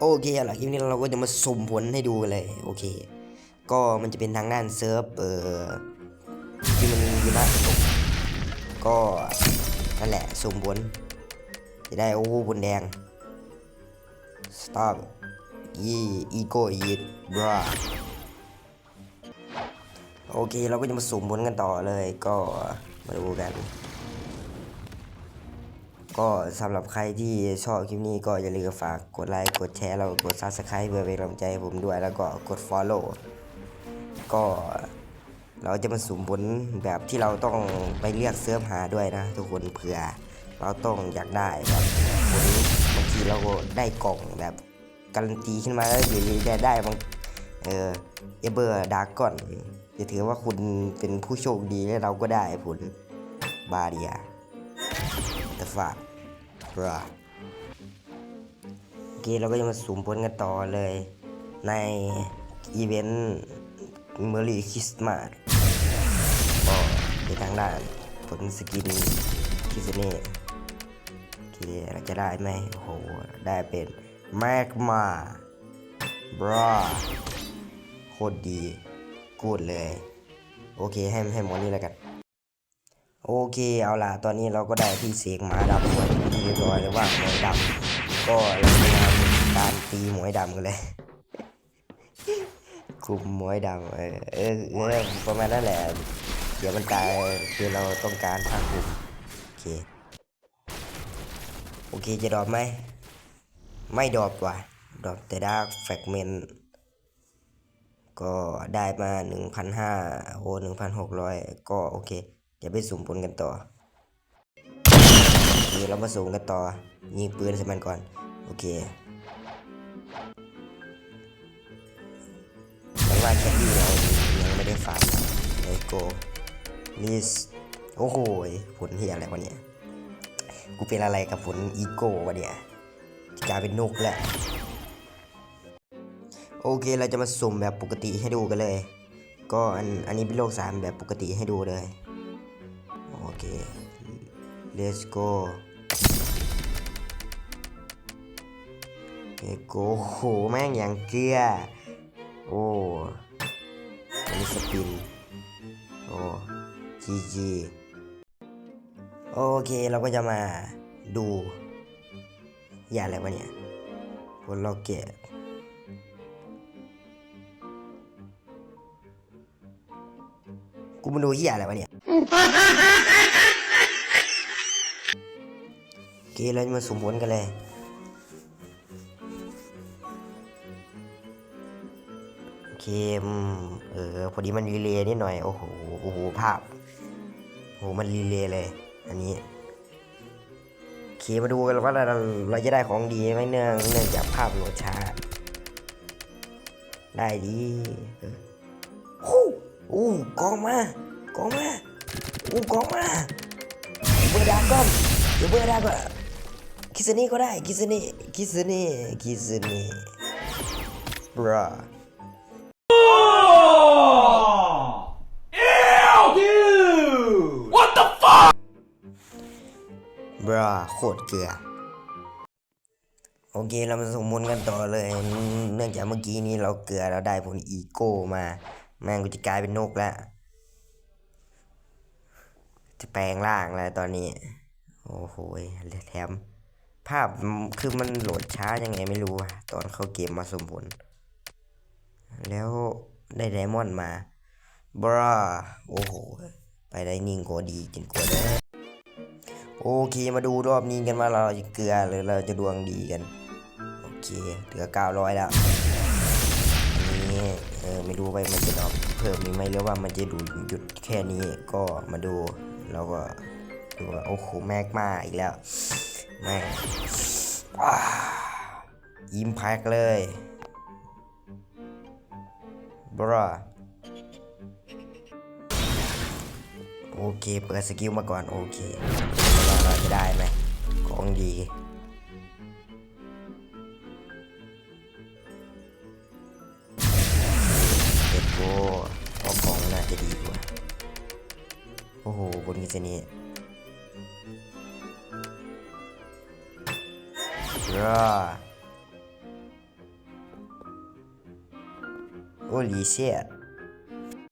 โอเคเอาล่ะคลิปนี้เราก็จะมาสุ่มผลให้ดูเลยโอเค ก็มันจะเป็นทางด้านเซิร์ฟเอ่อที่มันอยู่หน้าตกก็นั่นแหละสุ่มผลจะได้โอ้ผลแดง stop ยี่อีโก้ยีดบราโอเคเราก็จะมาสุ่มผลกันต่อเลยก็มาดูกัน ก็สำหรับใครที่ชอบคลิปนี้ก็อย่าลืมฝากกดไลค์กดแชร์แล้วกด subscribe เพื่อเป็นกำลังใจให้ผมด้วยแล้วก็กด follow ก็เราจะมาสุ่มผลแบบที่เราต้องไปเลือกเซิร์ฟหาด้วยนะ ทุกคนเผื่อเราต้องอยากได้แบบผลบางทีเราก็ได้กล่องแบบการันตีขึ้นมาแล้วอยู่ดีได้ได้บางเออเอเบอร์ดาก่อนจะถือว่าคุณเป็นผู้โชคดีและเราก็ได้ผลบาเดีย the fuck bruh โอเคเราก็จะมาสุ่มผลกันต่อเลย ในอีเวนต์เมอรี่คริสต์มาสก็ในทางด้านผลสกินคิสเน่โอเคเราจะได้ไหมโหได้เป็นแมกมาบราโคตรดีกูดเลย โอเคให้ให้หมอนี่แล้วกัน โอเคเอาล่ะ ตอนนี้เราก็ได้ที่เสกหมาดำไว้เป็น ที่เรียบร้อยแล้วว่าหมวยดำก็เราจะทำการตีหมวยดำกันเลยกลุ่มหมวยดำเออเออเออประมาณนั้นแหละ เดี๋ยวมันตายคือเราต้องการทางกลุ่มโอเคโอเคจะดรอปไหมไม่ดรอปว่ะดรอปแต่ดาร์กแฟกเมนก็ได้มา 1,500โอ้1,600 ก็โอเค เดี๋ยวไปสุ่มผลกันต่อ โอเรามาสุ่มกันต่อ ยิงปืนใส่มันก่อน โอเคมันว่าแคดดี้เรายังไม่ได้ฟาร์มเลโกลิสโอ้โหผลเฮียอะไรวะเนี่ย กูเป็นอะไรกับผลอีโก้วะเนี่ยกลายเป็นนกแล้วโอเคเราจะมาสุ่มแบบปกติให้ดูกันเลย ก็อันอันนี้เป็นโลกสามแบบปกติให้ดูเลย โอเค let's go โอ้โหแม่งอย่างเกลือโอ้อันนี้สปิน โอ้ GG โอเคเราก็จะมาดูอย่าอะไรวะเนี่ยบนล็อกเก็ตกูมาดูเหี้ยอะไรวะเนี่ย โอเคเราจะมาสุ่มผลกันเลย เคมเออพอดีมันรีเลย์นิดหน่อยโอ้โหโอ้โหภาพโอ้โหมันรีเลย์เลย อันนี้เคมาดูกันว่าเราเราจะได้ของดีไหมเนื่องเนื่องจากภาพโหลดช้า ได้ดีโอ้โอ้กองมากองมาโอ้กองมาเบอร์ดาก้อนเดี๋ยวเบอร์ดาก่อนคิสนี่ก็ได้คิสนี่คิสนี่คิสนี่บรา Ew, dude! What the fuck? บราโคตรเกลือ โอเคเรามาสมมุนกันต่อเลย เนื่องจากเมื่อกี้นี้เราเกลือเราได้ผลอีโก้มา แม่งกูจะกลายเป็นนกแล้ว จะแปลงร่างแล้วตอนนี้ โอ้โหแถมภาพคือมันโหลดช้ายังไงไม่รู้อะตอนเข้าเกมมาสมผลแล้ว ได้ไดมอนด์มาบราโอ้โห ไปได้นิ่งกว่าดีจนกว่าได้โอเคมาดูรอบนี้กันว่าเราจะเกลือหรือเราจะดวงดีกัน โอเคเหลือ900แล้วนนี้เออไม่รู้ไปมันจะดรอปเพิ่มมีไหมหรือว่ามันจะดูหยุดแค่นี้ก็มาดูเราก็ดูว่าโอ้โหแมกมาอีกแล้วแม่ว้ายิ้มแพ็กเลย ราโอเค เปิดสกิลมาก่อน โอเคเราจะได้ไหมของดีเด็ดโกเอาของน่าจะดีกว่า โอ้โห บนกิจนี้รอ โอ้ลีเชีย